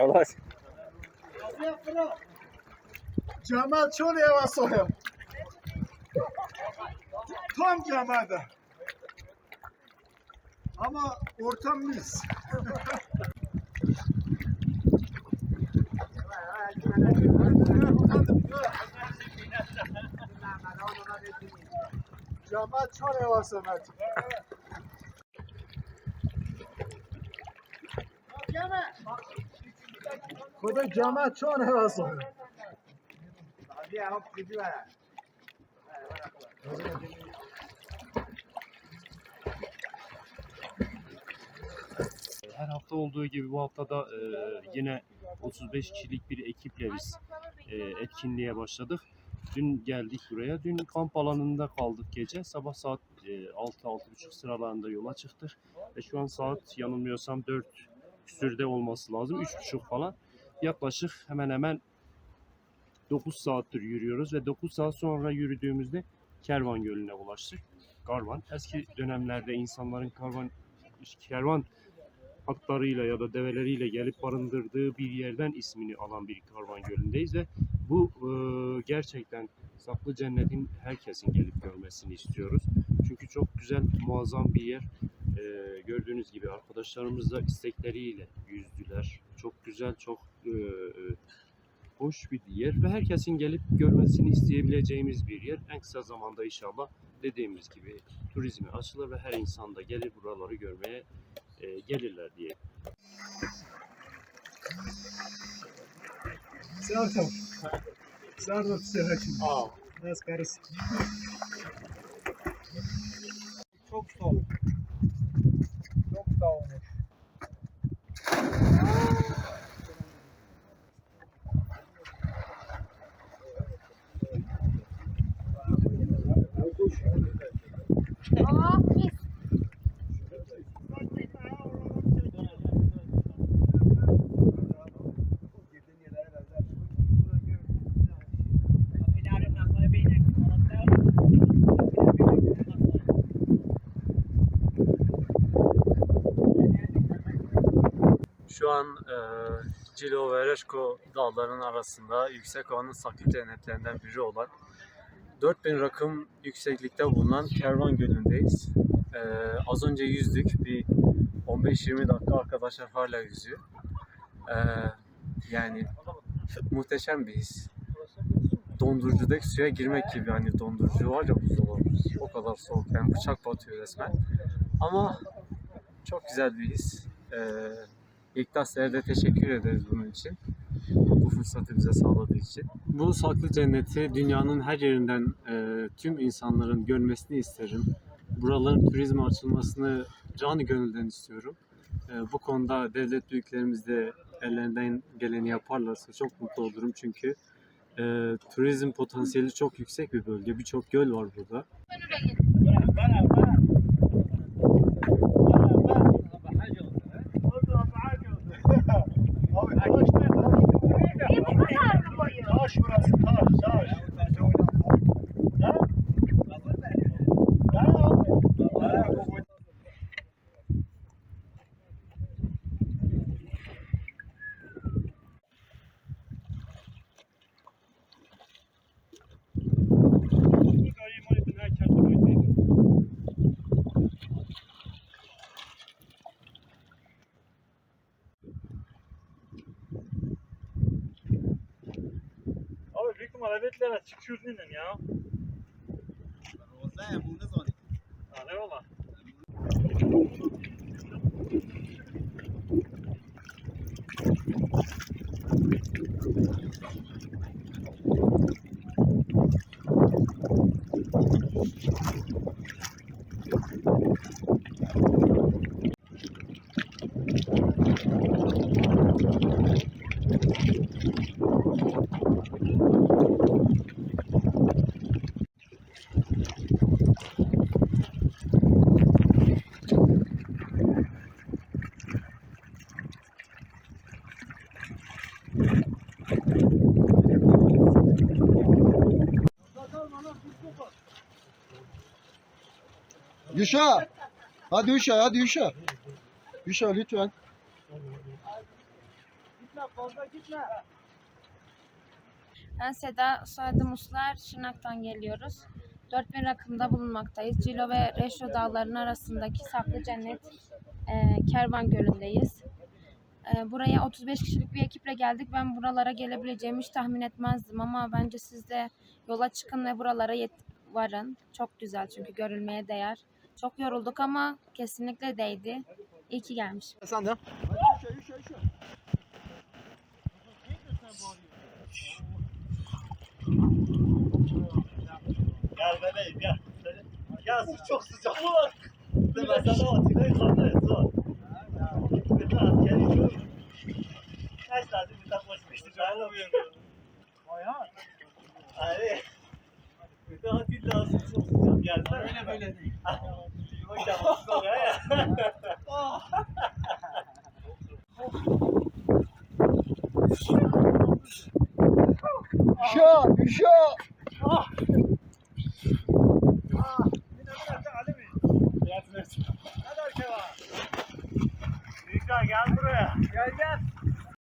Allah Cemal çok yavaş oluyor. Tam cemada. Ama ortam mis. Cemal çok yavaş Mehmet. Kuda Cemal çok yavaş oluyor. Her hafta olduğu gibi bu hafta da e, yine 35 kişilik bir ekiple biz e, etkinliğe başladık. Dün geldik buraya. Dün kamp alanında kaldık gece. Sabah saat e, 6-6.30 sıralarında yola çıktık. Ve şu an saat yanılmıyorsam 4 küsürde olması lazım. 3.30 falan. Yaklaşık hemen hemen 9 saattir yürüyoruz ve 9 saat sonra yürüdüğümüzde Kervan Gölü'ne ulaştık. Karvan. Eski dönemlerde insanların karvan kervan atlarıyla ya da develeriyle gelip barındırdığı bir yerden ismini alan bir karvan gölündeyiz ve bu e, gerçekten Saklı Cennet'in herkesin gelip görmesini istiyoruz. Çünkü çok güzel, muazzam bir yer. E, gördüğünüz gibi arkadaşlarımız da istekleriyle yüzdüler. Çok güzel, çok e, e, hoş bir yer ve herkesin gelip görmesini isteyebileceğimiz bir yer. En kısa zamanda inşallah dediğimiz gibi turizmi açılır ve her insan da gelir buraları görmeye e, gelirler diye. Aa. Nas karısı. Çok soğuk. Şu an e, Cilo ve Reşko dağlarının arasında yüksek olanın saklı cennetlerinden biri olan 4000 rakım yükseklikte bulunan Kervan Gölü'ndeyiz. E, az önce yüzdük. Bir 15-20 dakika arkadaşlar hala yüzüyor. E, yani muhteşem bir his. Dondurucudaki suya girmek gibi hani dondurucu var ya buzdolabı. O kadar soğuk yani bıçak batıyor resmen. Ama çok güzel bir his. Ee, İktas Er'de teşekkür ederiz bunun için. Bu fırsatı bize sağladığı için. Bu saklı cenneti dünyanın her yerinden e, tüm insanların görmesini isterim. Buraların turizme açılmasını canı gönülden istiyorum. E, bu konuda devlet büyüklerimiz de ellerinden geleni yaparlarsa çok mutlu olurum çünkü e, turizm potansiyeli çok yüksek bir bölge. Birçok göl var burada. Abi taş ihtimal evetlere çıkıyoruz ninen ya. Ha ne ola? Yuşa. Hadi Yuşa hadi Yuşa. Yuşa lütfen. gitme fazla gitme. Ben Seda, soyadım Uslar, Şırnak'tan geliyoruz. 4000 rakımda bulunmaktayız. Cilo ve Reşo dağlarının arasındaki Saklı Cennet e, Kervan Gölü'ndeyiz. E, buraya 35 kişilik bir ekiple geldik. Ben buralara gelebileceğimi hiç tahmin etmezdim ama bence siz de yola çıkın ve buralara yet- varın. Çok güzel çünkü görülmeye değer. Çok yorulduk ama kesinlikle değdi. İyi ki gelmiş. Sen de. Gel bebeğim gel. Ya su çok sıcak ulan. Ben sana atayım. Sana su. Bir de askeri çok. Kaç saat bir boşmuştu. Ben de bilmiyorum. Ayağı. Hayır. Bir de atayım lazım. Çok. Gel öyle değil. Üşüyor, üşüyor. Gel gel.